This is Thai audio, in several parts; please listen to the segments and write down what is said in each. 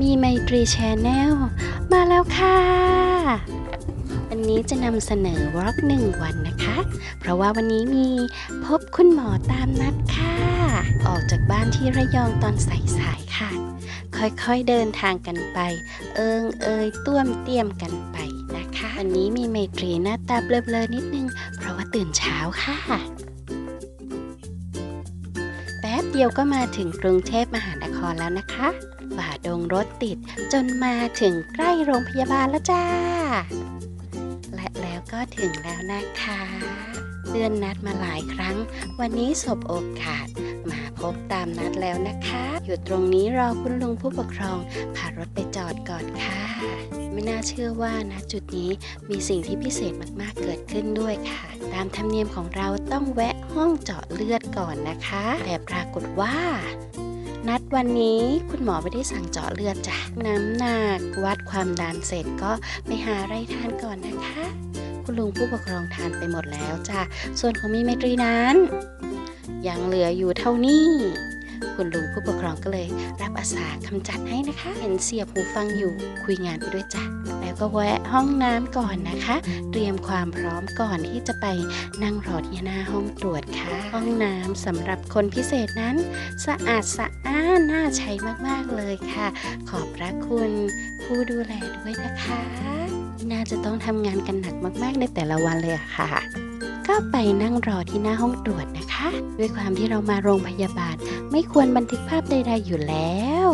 มีไมตรีแชนแนลมาแล้วค่ะ วันนี้จะนำเสนอวอล็อกหนึ่งวันนะคะ เพราะว่าวันนี้มีพบคุณหมอตามนัดค่ะ ออกจากบ้านที่ระยองตอนสายๆค่ะ ค่อยๆเดินทางกันไป เอิงเอยต้วมเตรียมกันไปนะคะ วันนี้มีไมตรีหน้าตาเบลอๆนิดนึง เพราะว่าตื่นเช้าค่ะ เดียวก็มาถึงกรุงเทพมหานครแล้วนะคะฝ่าดงรถติดจนมาถึงใกล้โรงพยาบาลแล้วจ้า และแล้วก็ถึงแล้วนะคะเลื่อนนัดมาหลายครั้ง วันนี้สบโอกาส มาพบตามนัดแล้วนะคะ อยู่ตรงนี้รอคุณลุงผู้ปกครองพารถไปจอดก่อนค่ะ ไม่น่าเชื่อว่าณจุดนี้มีสิ่งที่พิเศษมากๆเกิดขึ้นด้วยค่ะามธรรมเนียมของเราต้องแวะห้องเจาะเลือดก่อนนะคะ แต่ปรากฏว่า นัดวันนี้คุณหมอไม่ได้สั่งเจาะเลือดจ้ะน้ำหนักวัดความดันเสร็จก็ไปหาอะไรทานก่อนนะคะ คุณลุงผู้ปกครองทานไปหมดแล้วจ้ะส่วนของมีเมตรีนั้น ยังเหลืออยู่เท่านี้ คุณลุงผู้ปกครองก็เลย รับอาสากำจัดให้นะคะ เห็นเสียบหูฟังอยู่คุยงานไปด้วยจ้ะแล้วก็แวะห้องน้ำก่อนนะคะ เตรียมความพร้อมก่อนที่จะไปนั่งรอที่หน้าห้องตรวจค่ะ ห้องน้ำสำหรับคนพิเศษนั้น สะอาดสะอ้านน่าใช้มากๆเลยค่ะ ขอบพระคุณผู้ดูแลด้วยนะคะ น่าจะต้องทำงานกันหนักมาก ๆ ในแต่ละวันเลยอะค่ะ ก็ไปนั่งรอที่หน้าห้องตรวจนะคะ ด้วยความที่เรามาโรงพยาบาล ไม่ควรบันทึกภาพใดๆอยู่แล้ว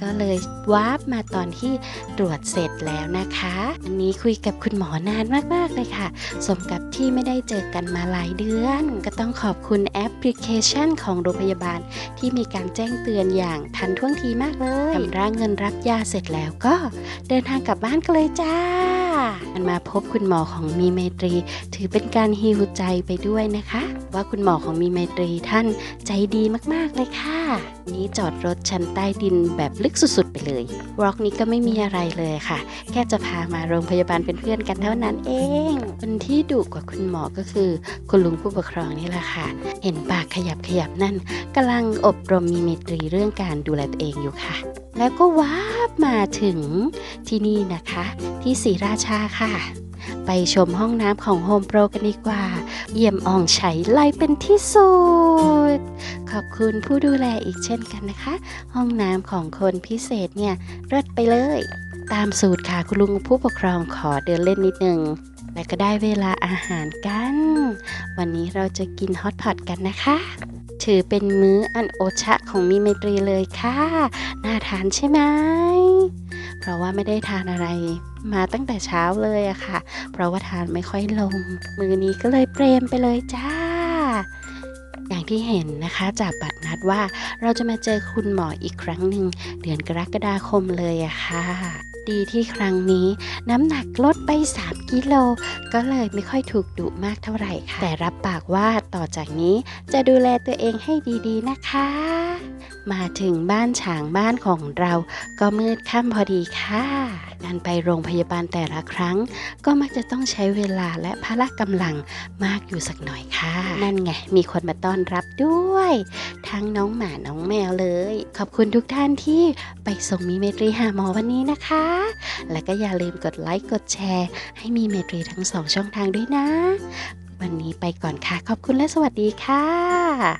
ก็เลยวาร์ปมาตอนที่ตรวจเสร็จแล้วนะคะอันนี้คุยกับคุณหมอนานมากๆเลยค่ะ สมกับที่ไม่ได้เจอกันมาหลายเดือน ก็ต้องขอบคุณแอปพลิเคชันของโรงพยาบาล ที่มีการแจ้งเตือนอย่างทันท่วงทีมากเลยชำระเงินรับยาเสร็จแล้วก็ เดินทางกลับบ้านกันเลยจ้า มันมาพบคุณหมอของมีเมตรี ถือเป็นการฮิวใจไปด้วยนะคะ ว่าคุณหมอของมีเมตรีท่านใจดีมากๆเลยค่ะ นี้จอดรถชั้นใต้ดินแบบลึกสุดๆไปเลยวล็อกนี้ก็ไม่มีอะไรเลยค่ะ แค่จะพามาโรงพยาบาลเป็นเพื่อนกันเท่านั้นเอง คนที่ดุกว่าคุณหมอก็คือคุณลุงผู้ปกครองนี่แหละค่ะ เห็นปากขยับขยับนั่นกำลังอบรมมีเมตรีเรื่องการดูแลตัวเองอยู่ค่ะ แล้วก็ว้าบมาถึงที่นี่นะคะ ที่ศรีราชาค่ะ ไปชมห้องน้ำของโฮมโปรกันดีกว่า เยี่ยมอ่องไฉไลเป็นที่สุด ขอบคุณผู้ดูแลอีกเช่นกันนะคะ ห้องน้ำของคนพิเศษเนี่ยเลิศไปเลย ตามสูตรค่ะคุณลุงผู้ปกครองขอเดินเล่นนิดนึงและก็ได้เวลาอาหารกัน วันนี้เราจะกินฮอตพอตกันนะคะ ถือเป็นมื้ออันโอชะของมีเมตรีเลยค่ะ น่าทานใช่ไหม เพราะว่าไม่ได้ทานอะไรมาตั้งแต่เช้าเลยอะค่ะ เพราะว่าทานไม่ค่อยลง มือนี้ก็เลยเปรมไปเลยจ้า อย่างที่เห็นนะคะจากบัตรนัดว่าเราจะมาเจอคุณหมออีกครั้งหนึ่งเดือนกรกฎาคมเลยอะค่ะ ดีที่ครั้งนี้ น้ำหนักลดไป 3 กิโล ก็เลยไม่ค่อยถูกดุมากเท่าไหร่ค่ะ แต่รับปากว่าต่อจากนี้จะดูแลตัวเองให้ดีๆนะคะ มาถึงบ้านฉางบ้านของเรา ก็มืดค่ำพอดีค่ะ การไปโรงพยาบาลแต่ละครั้ง ก็มักจะต้องใช้เวลาและพละกำลังมากอยู่สักหน่อยค่ะ นั่นไงมีคนมาต้อนรับด้วยทั้งน้องหมาน้องแมวเลย ขอบคุณทุกท่านที่ไปส่งมีเมตรีหาหมอวันนี้นะคะ และก็อย่าลืมกดไลค์กดแชร์ ให้มีเมตรีทั้งสองช่องทางด้วยนะ วันนี้ไปก่อนค่ะ ขอบคุณและสวัสดีค่ะ